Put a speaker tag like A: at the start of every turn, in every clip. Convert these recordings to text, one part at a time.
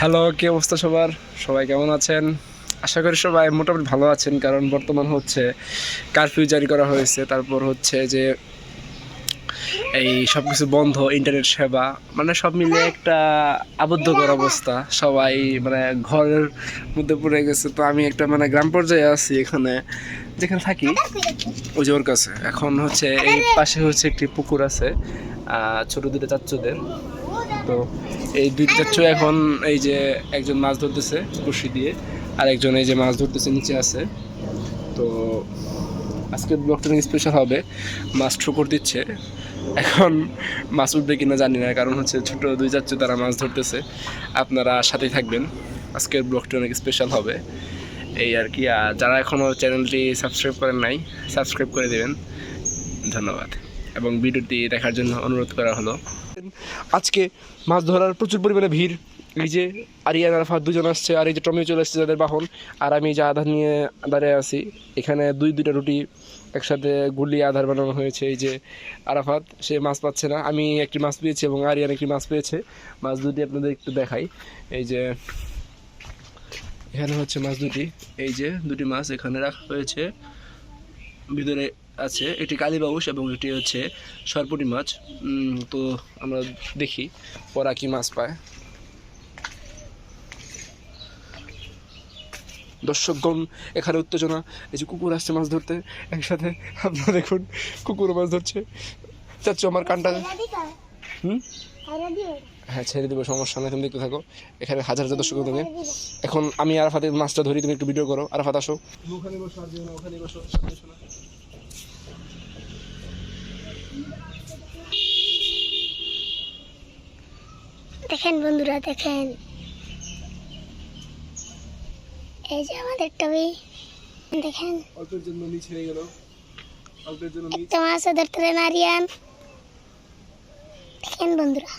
A: Hello কি অবস্থা সবার? সবাই কেমন আছেন? আশা করি সবাই মোটামুটি ভালো আছেন, কারণ বর্তমান হচ্ছে কারফিউ জারি করা হয়েছে। তারপর হচ্ছে যে এই সব কিছু বন্ধ ইন্টারনেট সেবা মানে সব মিলে একটা আবদ্ধকর অবস্থা। সবাই মানে ঘরের মধ্যে পড়ে গেছে, তো আমি একটা মানে গ্রাম পর্যায়ে আছি এখানে, যেখানে থাকি, ওই ওর কাছে। এখন হচ্ছে এই পাশে হচ্ছে একটি পুকুর আছে ছোট দুটো চাচ্চুদের। তো এই দুই চাচ্চু এখন এই যে একজন মাছ ধরতেছে বড়শি দিয়ে, আর একজন এই যে মাছ ধরতেছে নিচে আছে। তো আজকের অনেক স্পেশাল হবে। মাছ ঠুকর দিচ্ছে। এখন মাছ উঠবে কিনা জানি না, কারণ হচ্ছে ছোট দুই চাচ্চু তারা মাছ ধরতেছে। আপনারা সাথেই থাকবেন। আজকের ব্লগটা অনেক স্পেশাল হবে। এই আর কি, আর যারা এখনও চ্যানেলটি সাবস্ক্রাইব করেন নাই সাবস্ক্রাইব করে দেবেন। ধন্যবাদ। এবং ভিডিওটি দেখার জন্য অনুরোধ করা হলো। আজকে মাছ ধরার প্রচুর পরিমাণে ভিড়। এই যে আরিয়ান আরাফাত দুজন আসছে, আর এই যে টমিও চলে এসেছে যাদের বাহন, আর আমি যে আধার নিয়ে দাঁড়িয়ে আছি। এখানে দুই, দুইটা রুটি একসাথে গুলিয়ে আধার বানানো হয়েছে। এই যে আরাফাত, সে মাছ পাচ্ছে না। আমি একটি মাছ পেয়েছি এবং আরিয়ান একটি মাছ পেয়েছে। মাছ দুটি আপনাদের একটু দেখাই। এই যে এখানে হচ্ছে মাছ দুটি। এই যে দুটি মাছ এখানে রাখা হয়েছে। ভিতরে আছে এটি কালীবাউস এবং এটি হচ্ছে সরপুটি মাছ। তো আমরা দেখি পরা কি মাছ পায়। দর্শকগণ এখানে উত্তেজনা এই যে কুকুর আসছে মাছ ধরতে একসাথে আপনারা দেখুন কুকুর মাছ ধরছে। চাচ্ছ আমার কানটা হুম? হ্যাঁ ছেড়ে দেবো সমস্যা নেই তুমি দেখতে থাকো। এখানে হাজার হাজার দর্শক তুমি এখন আমি আরাফাতের মাছটা ধরি তুমি একটু ভিডিও করো। আরাফাত আসো। ওখানে বসো ওখানে বসো।
B: দেখেন বন্ধুরা দেখেন। এই যে আমাদের টবি দেখেন।
A: অল্পের জন্য নিচ হয়ে গেল। অল্পের জন্য নিচ
B: একটা মাছ ধরতে নারিয়ান। দেখেন বন্ধুরা।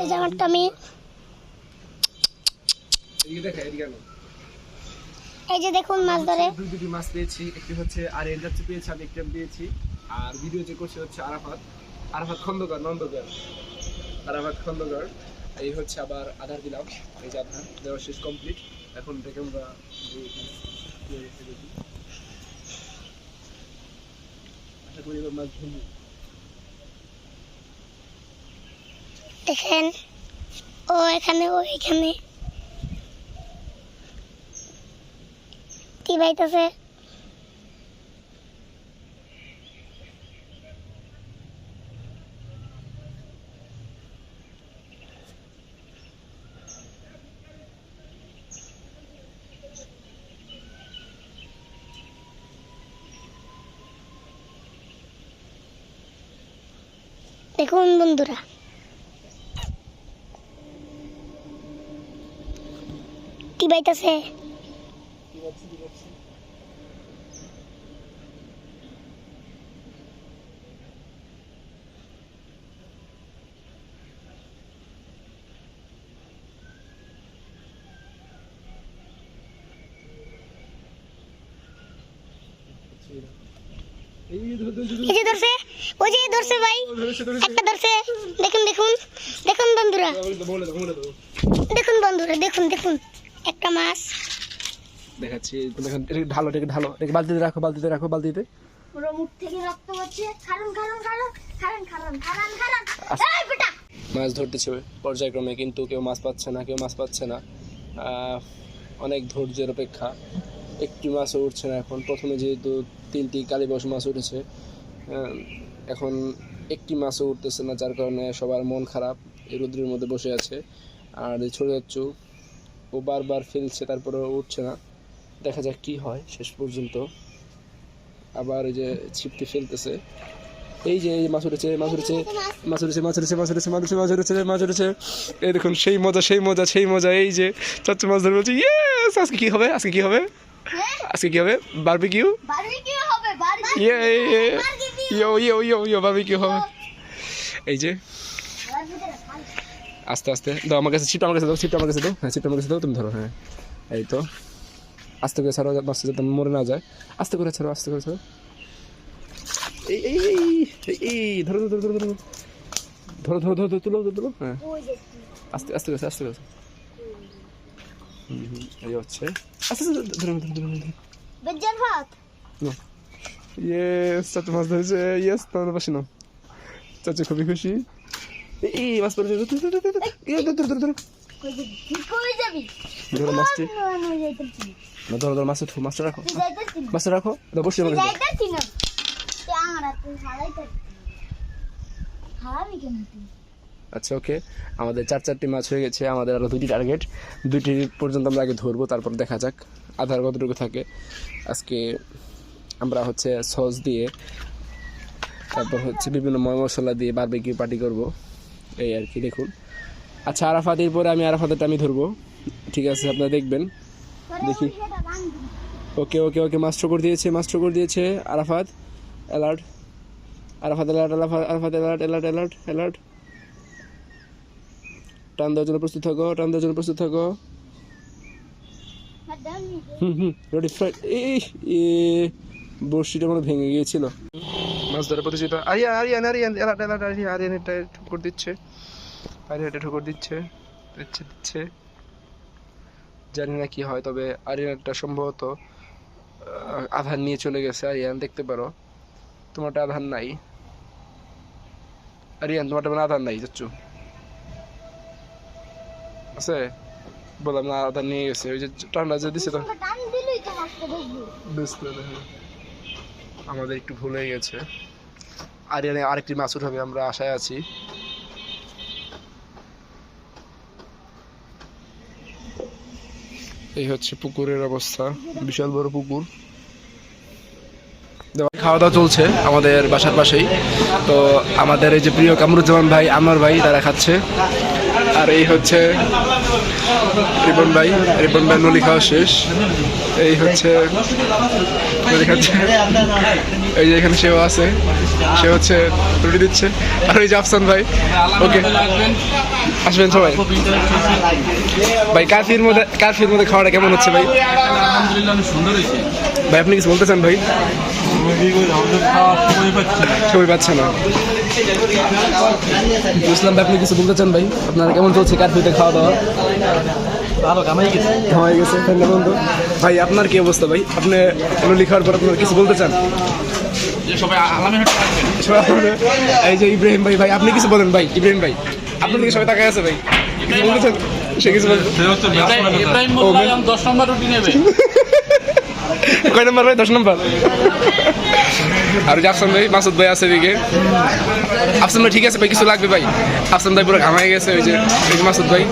B: এই যে আমার টমি এই যে দেখুন মাছ ধরে।
A: দুই দুটি মাছ পেয়েছি একটি হচ্ছে আর এর যাচ্ছে পেয়েছি আমি একটি পেয়েছি। আর ভিডিও যে করছে হচ্ছে আরাফাত। আরাফাত খন্দকার নন্দকার। আরাফাত খন্দকার। এই হচ্ছে আবার আধার দিলাম। এই যে আধার দেওয়া শেষ কমপ্লিট এখন থেকে আমরা আশা করি এবার মাছ ধরবো।
B: দেখেন। ও এখানে ও এখানে। চিবাইতেছে দেখুন বন্ধুরা। টিবাইতেছে ধরছে ওই ধরছে ভাই একটা ধরছে। দেখুন দেখুন দেখুন বন্ধুরা। দেখুন বন্ধুরা দেখুন দেখুন একটা মাছ।
A: দেখাচ্ছি ঢালো এটাকে ঢালো এটাকে বালতিতে রাখো বালতিতে রাখো বালতিতে।
B: পুরো মুখ থেকে রক্ত এই বেটা!
A: মাছ ধরতেছে পর্যায়ক্রমে কিন্তু কেউ মাছ পাচ্ছে না কেউ মাছ পাচ্ছে না। অনেক ধৈর্যের অপেক্ষা। একটি মাছও উঠছে না এখন। প্রথমে যেহেতু তিনটি কালীবাস মাছ উঠেছে এখন একটি মাছও উঠতেছে না যার কারণে সবার মন খারাপ। এই রোদ্রের মধ্যে বসে আছে। আর এই ছোট যাচ্ছু ও বারবার ফেলছে তারপরেও উঠছে না। দেখা যাক কি হয় শেষ পর্যন্ত। আবার এই যে ছিপটি ফেলতেছে। এই যে এই মাছ উঠেছে মাছ উঠেছে মাছ উঠেছে মাছ উঠেছে মাছ উঠেছে মাছ উঠেছে মাছ উঠেছে মাছ উঠেছে। এই দেখুন সেই মজা সেই মজা সেই মজা এই যে চাচ্চু মাছ ধরে বলছে ইয়েস আজকে কি হবে? আজকে কি হবে? আজকে কি হবে? বারবিকিউ
B: বারবিকিউ হবে বারবিকিউ
A: ইয়ে ইয়ে ইয়ে ইয়ে ইয়ে বারবিকিউ হবে। এই যে। আস্তে আস্তে। দাও আমার কাছে ছিপটা আমার কাছে দাও ছিপটা আমার কাছে দাও। হ্যাঁ ছিপটা আমার কাছে দাও তুমি ধরো হ্যাঁ। এই তো। আস্তে করে ছাড়ো বাচ্চা যাতে মরে না যায় আস্তে করে ছাড়ো আস্তে করে ছাড়ো এই এই এই ধরো ধরো ধরো ধরো ধরো ধরো ধরো তুলো তুলো হ্যাঁ আস্তে আস্তে করে আস্তে করে এই হচ্ছে আস্তে ধরো ধরো ধরো বেজার হাত মাছ ধরেছে ইয়েস তোমাদের নাও চাচু খুবই খুশি এই মাছ ধরেছে ধরো ধরো ধরো ধরো ধরো, মাছটি।
B: না
A: ধরো ধরো মাছটা মাছটা রাখো। মাছটা রাখো এটা বসে
B: আমার
A: আচ্ছা ওকে। আমাদের চার চারটি মাছ হয়ে গেছে আমাদের আরও দুইটি টার্গেট দুইটি পর্যন্ত আমরা আগে ধরবো তারপর দেখা যাক আধার কতটুকু থাকে। আজকে আমরা হচ্ছে সস দিয়ে তারপর হচ্ছে বিভিন্ন ময় মশলা দিয়ে বারবিকিউ পার্টি করব। এই আর কি দেখুন। আচ্ছা আরাফাতের পরে আমি আরাফাতেরটা আমি ধরবো। ঠিক আছে, আপনারা দেখবেন। দেখি। ওকে ওকে ওকে মাস্টার করে দিয়েছে মাস্টার করে দিয়েছে Arafat. Alert Arafat alert Arafat Arafat alert alert alert alert টান দেওয়ার জন্য প্রস্তুত থাকো, টান দেওয়ার জন্য প্রস্তুত থাকো। হুম হুম এই বড়শিটা মনে ভেঙে গিয়েছিল। মাছ ধরা প্রতিযোগিতা। আরিয়ান আরিয়ান আরিয়ান অ্যালার্ট অ্যালার্ট আরিয়ান আরিয়ান, এটা ঠুকর দিচ্ছে। আরিয়ান এটা ঠুকর দিচ্ছে দিচ্ছে দিচ্ছে। জানি না কি হয় তবে আরিয়ানটা সম্ভবত আধার নিয়ে চলে গেছে। আরিয়ান দেখতে পারো। তোমারটা আধার নাই। আরিয়ান তোমারটা মানে আধার নাই যাচ্ছ। আছে? বললাম না আধার নিয়ে গেছে। ওই যে ঠান্ডা যে দিছে তো।
B: টান দিলই তো মাছটা দেখবি।
A: বুঝতে পেরেছি। আমাদের একটু ভুল হয়ে গেছে। আরিয়ানে আরেকটি মাছ উঠাবে আমরা আশায় আছি। এই হচ্ছে পুকুরের অবস্থা। বিশাল বড় পুকুর। খাওয়া দাওয়া চলছে আমাদের বাসার পাশেই। তো আমাদের এই যে প্রিয় কামরুজ্জামান ভাই আমার ভাই, তারা খাচ্ছে। আর এই হচ্ছে রিপন ভাই রিপন ভাই নলি খাওয়া শেষ। এই হচ্ছে এই যে এখানে সেও আছে, সে হচ্ছে রুটি দিচ্ছে। আর এই যে আফসান ভাই, ওকে, আসবেন সবাই। ভাই, কাফির মধ্যে কাফির মধ্যে খাওয়াটা কেমন হচ্ছে ভাই?
C: আলহামদুলিল্লাহ সুন্দর হয়েছে।
A: ভাই আপনি কিছু বলতে চান ভাই?
C: সময় পাচ্ছে না।
A: বুঝলাম ভাই আপনি কিছু বলতে চান ভাই? আপনারা কেমন চলছে কারফিউতে খাওয়া দাওয়া
C: ভালো কামাই গেছে।
A: হয়ে গেছে বন্ধু। ভাই আপনার কি অবস্থা ভাই? আপনি লুলি খাওয়ার পর আপনার কিছু বলতে চান?
C: সবাই
A: এই যে ইব্রাহিম ভাই ভাই আপনি কিছু বলেন ভাই ইব্রাহিম ভাই। আপনার দিকে সবাই তাকায় আছে ভাই। কিছু বলতে চান? সে কিছু বলতে
C: ইব্রাহিম দশ নম্বর রুটি নেবে।
A: কয় নম্বর ভাই দশ নম্বর? আর যে ভাই, মাসুদ ভাই আছে এদিকে। আফসান ভাই ঠিক আছে ভাই, কিছু লাগবে ভাই। আফসান ভাই পুরো ঘামাই গেছে, ওই যে মাসুদ ভাই।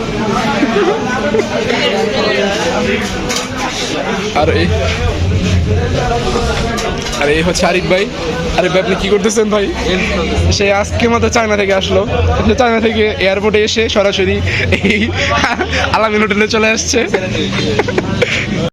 A: আর এই আর এই হচ্ছে আরিফ ভাই। আরিফ ভাই, আপনি কি করতেছেন ভাই? সে আজকে মতো চায়না থেকে আসলো। চায়না থেকে এয়ারপোর্টে এসে সরাসরি এই আলামিন হোটেলে চলে আসছে।